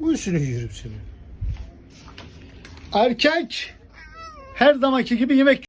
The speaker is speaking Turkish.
Uyusunu yiyorum seni. Erkek her zamanki gibi yemek